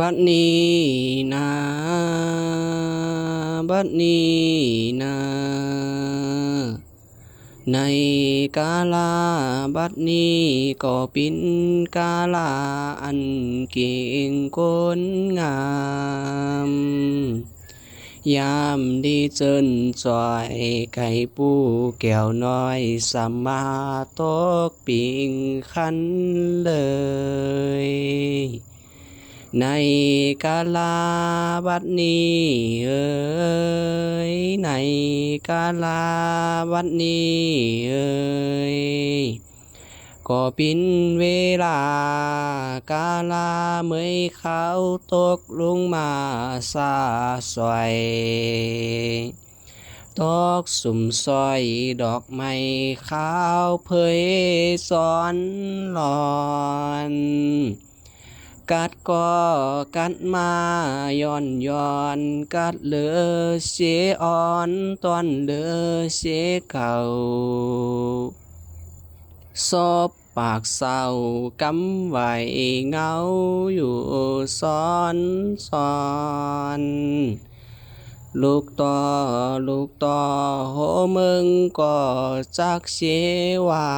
บัดนี้นะบัดนี้นะในกาลาบัดนี้ก็เป็นกาลาอันเก่งคนงามยามดีเจินจอยไก่ปูแก้วน้อยสมมาตกปิงคันเลย ในกาลาบัดนี้เอ้ยในกาลาบัดนี้เอ้ยก็เป็นเวลากาลาเมื่อเขาตกลงมาซาสวยตอกสุ่มซอยดอกไม้ขาวเผยสอนหลอน กัดก็กัดมาย้อนย้อนกัดเหลือเสียอ่อนตอนเหลือเสียเก่าซอบปากเศร้ากำไว้เงาอยู่ซ้อนซ้อนลูกต่อลูกต่อโหมึงก็จักเสียว่า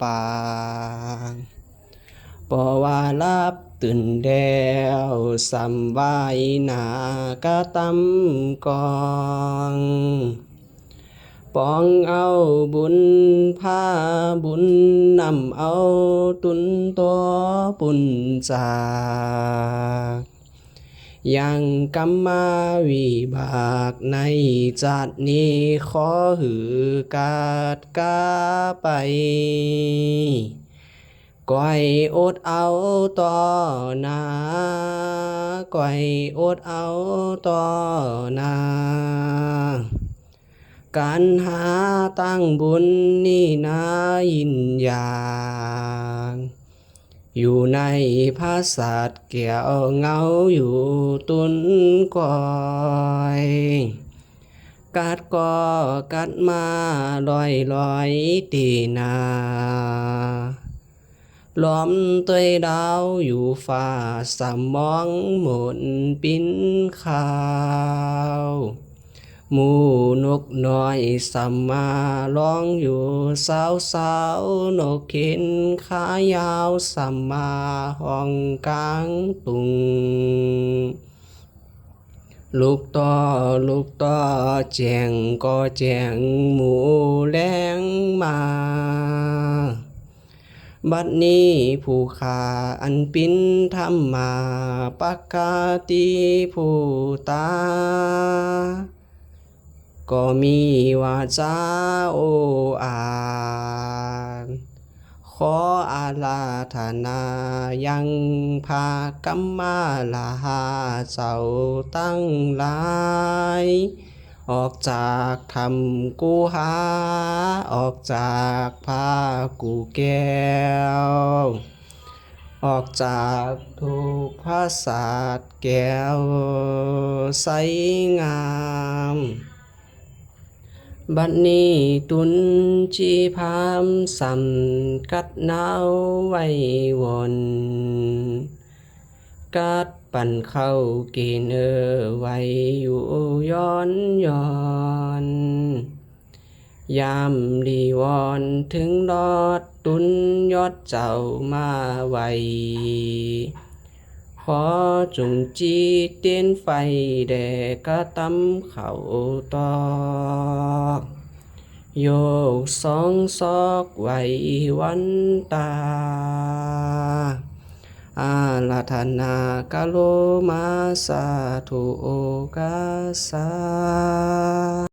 ปางปอว่ารับ ตื่นแดวสำไว้หนากะตำกองปองเอาบุญพาบุญนำเอาตุนตัวปุ่นจากยังกรรมาวิบากในจัดนี้ขอหือกาดกาไป ก้อยอดเอาต่อหนาก้อยอดเอาต่อหนาการหาตั้งบุญนี่นายินยางอยู่ในภาษาทแก้วเงาอยู่ตุนก้อยกัดก็กัดมาลอยลอยตีนา ล้อมตัวดาวอยู่ฟ้าสามองหมุนปิ้นขาวหมูนกน้อยสัมมาร้องอยู่สาวสาวนกเข็นขายาวสัมมาห้องกลางตุง ลูกต่อลูกต่อแจงก็แจงหมูแรงมา บัดนี้ผู้ขาอันปิ้นธรรมาปกาติผู้ตา ก็มีวาจาโออาณขออาลาธนายังพากัมมาลาหาเจ้าตั้งหลาย ออกจากธรรมกูหา ออกจากผ้ากูแก้ว ออกจากทุกภาษาทแก้วใสงาม บัดนี้ตุนจีพามสำกัดนาวไว้วนกัดปั่นเข้ากณฑ์เออไว้อยู่ ย้อนย้อนยามดีวอนถึงรอดตุนยอดเจ้ามาไวขอจงจีเตียนไฟแดกะตำเขาตอกโยกสองซอกไว้วันตา ลาธนากาโลมาสาธุโอกาสา